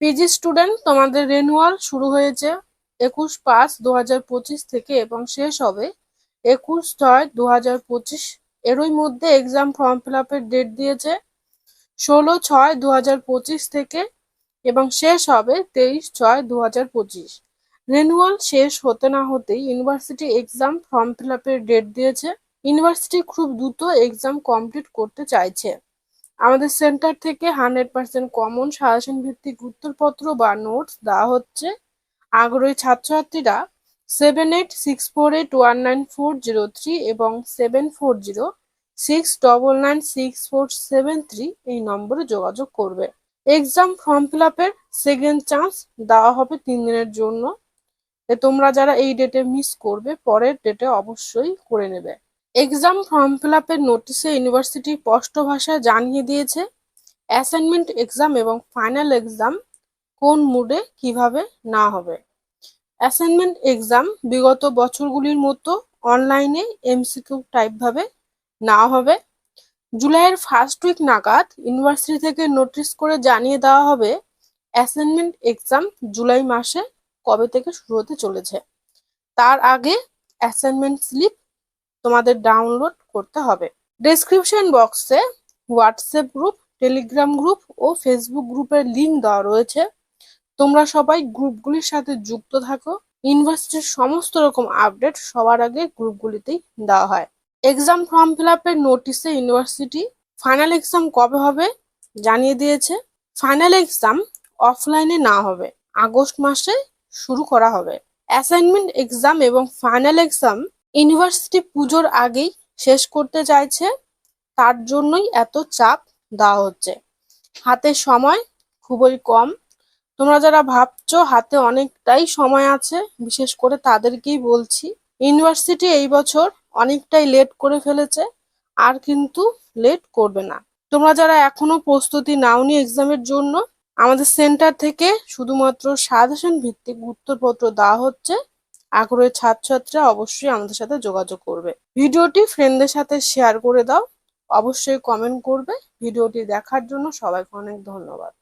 PG student তোমাদের renewal শুরু হয়েছে একুশ পাঁচ দু থেকে এবং শেষ হবে একুশ ছয় দু হাজার পঁচিশ। এরই মধ্যে এক্সাম ফর্ম ফিল আপের ডেট দিয়েছে ষোলো ছয় দু হাজার পঁচিশ থেকে এবং শেষ হবে তেইশ ছয় দু হাজার পঁচিশ। রেনুয়াল শেষ হতে না হতেই ইউনিভার্সিটি এক্সাম ফর্ম ফিল আপের ডেট দিয়েছে। ইউনিভার্সিটি খুব দ্রুত এক্সাম কমপ্লিট করতে চাইছে। আমাদের সেন্টার থেকে হান্ড্রেড পার্সেন্ট কমন সাজেশন ভিত্তিক উত্তরপত্র বা নোটস দেওয়া হচ্ছে। আগ্রহী ছাত্রছাত্রীরা seven eight six four eight one nine four zero three এবং seven four zero six double nine six four seven three এই নম্বরে যোগাযোগ করবে। এক্সাম ফর্ম ফিল আপের সেকেন্ড চান্স দেওয়া হবে তিন দিনের জন্য। তোমরা যারা এই ডেটে মিস করবে, পরের ডেটে অবশ্যই করে নেবে। এক্সাম ফর্ম ফিল আপের নোটিশে ইউনিভার্সিটি স্পষ্ট ভাষায় জানিয়ে দিয়েছে, অ্যাসাইনমেন্ট এক্সাম এবং ফাইনাল এক্সাম কোন মুডে কীভাবে না হবে। অ্যাসাইনমেন্ট এক্সাম বিগত বছরগুলির মতো অনলাইনে এমসিকিউ টাইপভাবে না হবে। জুলাইয়ের ফার্স্ট উইক নাগাদ ইউনিভার্সিটি থেকে নোটিশ করে জানিয়ে দেওয়া হবে, অ্যাসাইনমেন্ট এক্সাম জুলাই মাসে কবে থেকে শুরু হতে চলেছে। তার আগে অ্যাসাইনমেন্ট স্লিপ তোমাদের ডাউনলোড করতে হবে। ডেসক্রিপশন বক্সে হোয়াটসঅ্যাপ গ্রুপ টেলিগ্রাম গ্রুপ ও ফেসবুক গ্রুপের লিঙ্ক দেওয়া রয়েছে। তোমরা সবাই গ্রুপগুলির সাথে যুক্ত থাকো। ইউনিভার্সিটির সমস্ত রকম আপডেট সবার আগে গ্রুপগুলিতেই দেওয়া হয়। এক্সাম ফর্ম ফিল আপের নোটিশে ইউনিভার্সিটি ফাইনাল এক্সাম কবে হবে জানিয়ে দিয়েছে। ফাইনাল এক্সাম অফলাইনে না হবে, আগস্ট মাসে শুরু করা হবে। অ্যাসাইনমেন্ট এক্সাম এবং ফাইনাল এক্সাম ইউনিভার্সিটি পুজোর আগেই শেষ করতে চাইছে, তার জন্যই এত চাপ দেওয়া হচ্ছে। হাতে সময় খুবই কম। তোমরা যারা ভাবছ হাতে অনেকটাই সময় আছে, বিশেষ করে তাদেরকেই বলছি, ইউনিভার্সিটি এই বছর অনেকটাই লেট করে ফেলেছে, আর কিন্তু লেট করবে না। তোমরা যারা এখনও প্রস্তুতি নাওনি এক্সামের জন্য, আমাদের সেন্টার থেকে শুধুমাত্র সাজেশন ভিত্তিক উত্তরপত্র দেওয়া হচ্ছে। আগ্রহী ছাত্রছাত্রীরা অবশ্যই আমাদের সাথে যোগাযোগ করবে। ভিডিওটি ফ্রেন্ডদের সাথে শেয়ার করে দাও। অবশ্যই কমেন্ট করবে। ভিডিওটি দেখার জন্য সবাইকে অনেক ধন্যবাদ।